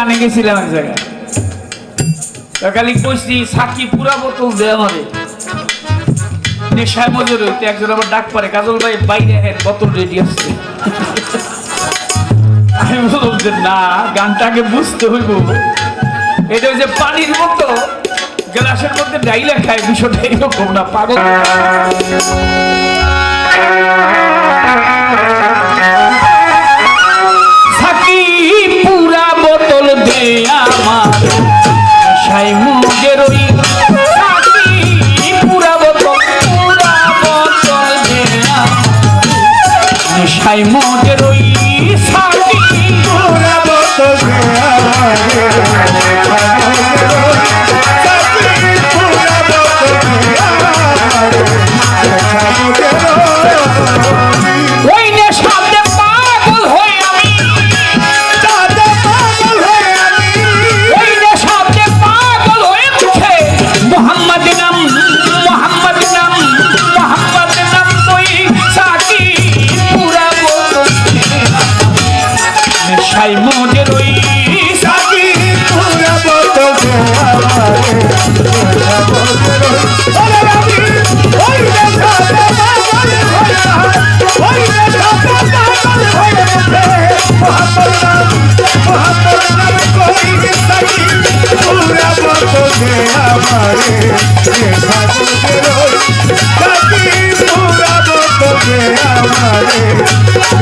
গানে গেছিলাম এক জায়গায়। খালি কইছি সাকি পুরা বোতল দে আমারে। নেশায় মজুর হইতে একজন আবার ডাক পারে, কাজল ভাই, বাইরে হেন বোতল রেডি আছে। আমি বললাম যে, না গানটাকে বুঝতে হইব। এটা যে পানির মতো, গ্লাসের মধ্যে ডাইলা খায় বিষয়টা এরকম না, পাগল। বোতল আমার। সাই মুগের ওই সাকি পুরা বোতল পুরা বোতল দে আমার সাই মুগের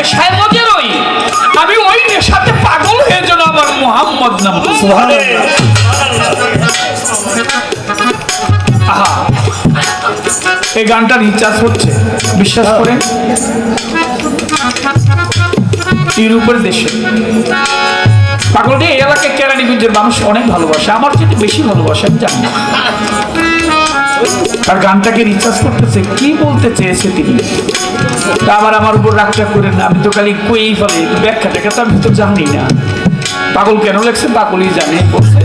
নেশায় মজে রই। আমি ওই নেশাতে পাগল হয়ে যেন আমার মোহাম্মদ নাম আহা। এই গানটা রিচার্জ হচ্ছে। বিশ্বাস করেন? ইউরোপের দেশে। পাগলটি এই এলাকায় কেরানীগঞ্জের মানুষ অনেক ভালোবাসে। আমার চেয়ে বেশি ভালোবাসে আমি জানি আর গানটাকে রিচার্জ করতেছে? কি বলতে চেয়েছে তিনি? তা আবার আমার উপর রাগটা করেন না। আমি তো খালি কই ফেলে ব্যাখ্যা টেখা তো আমি তো জানি না। পাগল কেন লেগছে পাগলই জানে। বলছে,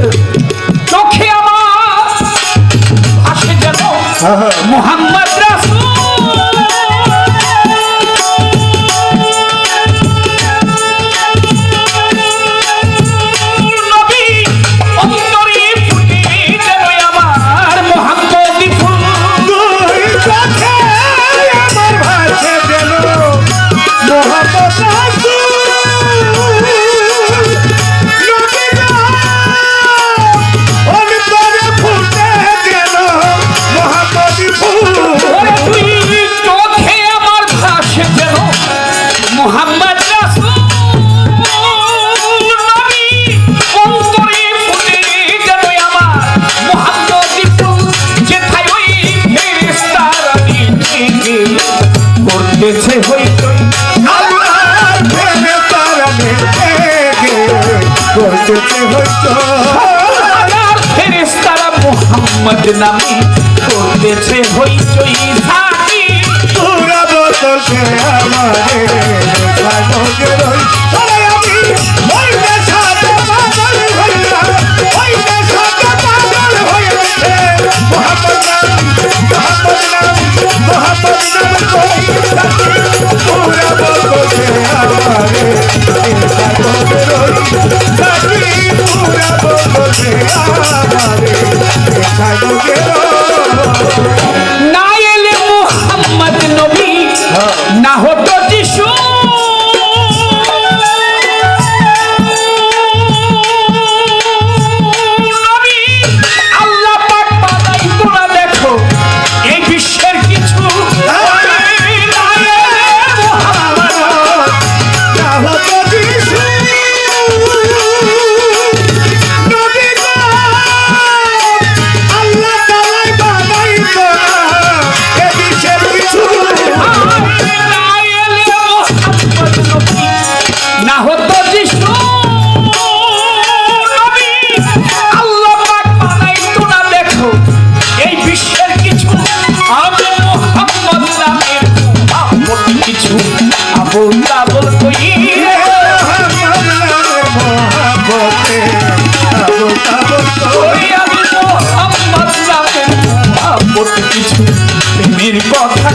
হয়তো হাজার ফেরেশতারা মোহাম্মদ নামে করতেছে হইচই থাকি পুরা বোতলকে আমারে সাজকে রই আরে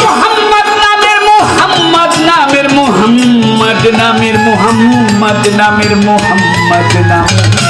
মোহাম্মদ নামের মোহাম্মদ নামের মোহাম্মদ নামের মোহাম্মদ নামের মোহাম্মদ নামের